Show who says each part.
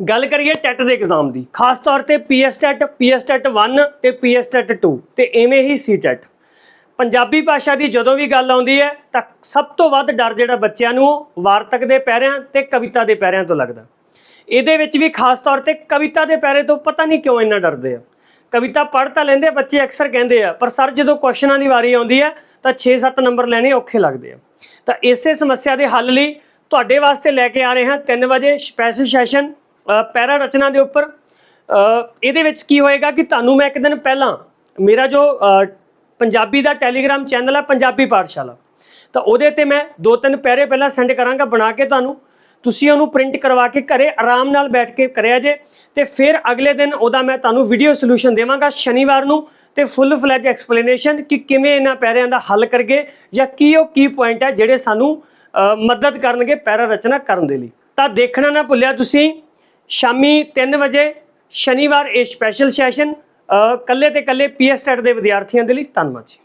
Speaker 1: ਗੱਲ ਕਰੀਏ ਟੈਟ ਦੇ ਐਗਜ਼ਾਮ ਦੀ, ਖਾਸ ਤੌਰ ਤੇ ਪੀਐਸ ਟੈਟ ਪੀਐਸ ਟੈਟ 1 ਤੇ ਪੀਐਸ ਟੈਟ 2 ਤੇ ਐਵੇਂ ਹੀ ਸੀ ਟੈਟ। ਪੰਜਾਬੀ ਭਾਸ਼ਾ ਦੀ ਜਦੋਂ ਵੀ ਗੱਲ ਆਉਂਦੀ ਹੈ, ਤਾਂ ਸਭ ਤੋਂ ਵੱਧ ਡਰ ਜਿਹੜਾ ਬੱਚਿਆਂ ਨੂੰ, ਉਹ ਵਾਰਤਕ ਦੇ ਪੈਰਿਆਂ ਤੇ ਕਵਿਤਾ ਦੇ ਪੈਰਿਆਂ ਤੋਂ ਲੱਗਦਾ। ਇਹਦੇ ਵਿੱਚ ਵੀ ਖਾਸ ਤੌਰ ਤੇ ਕਵਿਤਾ ਦੇ ਪੈਰੇ ਤੋਂ ਪਤਾ ਨਹੀਂ ਕਿਉਂ ਇੰਨਾ ਡਰਦੇ ਆ। ਕਵਿਤਾ ਪੜ੍ਹ ਤਾਂ ਲੈਂਦੇ ਬੱਚੇ ਅਕਸਰ ਕਹਿੰਦੇ ਆ, ਪਰ ਸਰ ਜਦੋਂ ਕੁਐਸਚਨਾਂ ਦੀ ਵਾਰੀ ਆਉਂਦੀ ਹੈ, ਤਾਂ 6-7 ਨੰਬਰ ਲੈਣੇ ਔਖੇ ਲੱਗਦੇ ਆ। ਤਾਂ ਇਸੇ ਸਮੱਸਿਆ ਦੇ ਹੱਲ ਲਈ ਤੁਹਾਡੇ ਵਾਸਤੇ ਲੈ ਕੇ ਆ ਰਹੇ ਹਾਂ 3 ਵਜੇ ਸਪੈਸ਼ਲ ਸੈਸ਼ਨ ਪੈਰਾ ਰਚਨਾ ਦੇ ਉੱਪਰ। ਇਹਦੇ ਵਿੱਚ ਕੀ ਹੋਏਗਾ ਕਿ ਤੁਹਾਨੂੰ ਮੈਂ ਇੱਕ ਦਿਨ ਪਹਿਲਾਂ ਮੇਰਾ ਜੋ ਪੰਜਾਬੀ ਦਾ ਟੈਲੀਗ੍ਰਾਮ ਚੈਨਲ ਹੈ ਪੰਜਾਬੀ ਪਾਠਸ਼ਾਲਾ, ਤਾਂ ਉਹਦੇ ਤੇ ਮੈਂ ਦੋ ਤਿੰਨ ਪੈਰੇ ਪਹਿਲਾਂ ਸੈਂਡ ਕਰਾਂਗਾ ਬਣਾ ਕੇ ਤੁਹਾਨੂੰ। ਤੁਸੀਂ ਉਹਨੂੰ ਪ੍ਰਿੰਟ ਕਰਵਾ ਕੇ ਘਰੇ ਆਰਾਮ ਨਾਲ ਬੈਠ ਕੇ ਕਰਿਆ ਜੇ, ਤੇ ਫਿਰ ਅਗਲੇ ਦਿਨ ਉਹਦਾ ਮੈਂ ਤੁਹਾਨੂੰ ਵੀਡੀਓ ਸੋਲੂਸ਼ਨ ਦੇਵਾਂਗਾ ਸ਼ਨੀਵਾਰ ਨੂੰ, ਤੇ ਫੁੱਲ ਫਲੈਜ ਐਕਸਪਲੇਨੇਸ਼ਨ ਕਿ ਕਿਵੇਂ ਇਹਨਾਂ ਪੈਰਿਆਂ ਦਾ ਹੱਲ ਕਰਗੇ ਜਾਂ ਕੀ ਉਹ ਕੀ ਪੁਆਇੰਟ ਹੈ ਜਿਹੜੇ ਸਾਨੂੰ ਮਦਦ ਕਰਨਗੇ ਪੈਰਾ ਰਚਨਾ ਕਰਨ ਦੇ ਲਈ। ਤਾਂ ਦੇਖਣਾ ਨਾ ਭੁੱਲਿਆ ਤੁਸੀਂ ਸ਼ਾਮੀ 3 ਵਜੇ ਸ਼ਨੀਵਾਰ ਇਹ ਸਪੈਸ਼ਲ ਸੈਸ਼ਨ ਕੱਲੇ ਤੇ ਕੱਲੇ ਪੀਐਸ ਟੈਟ ਦੇ ਵਿਦਿਆਰਥੀਆਂ ਦੇ ਲਈ ਧੰਨਵਾਦ ਜੀ।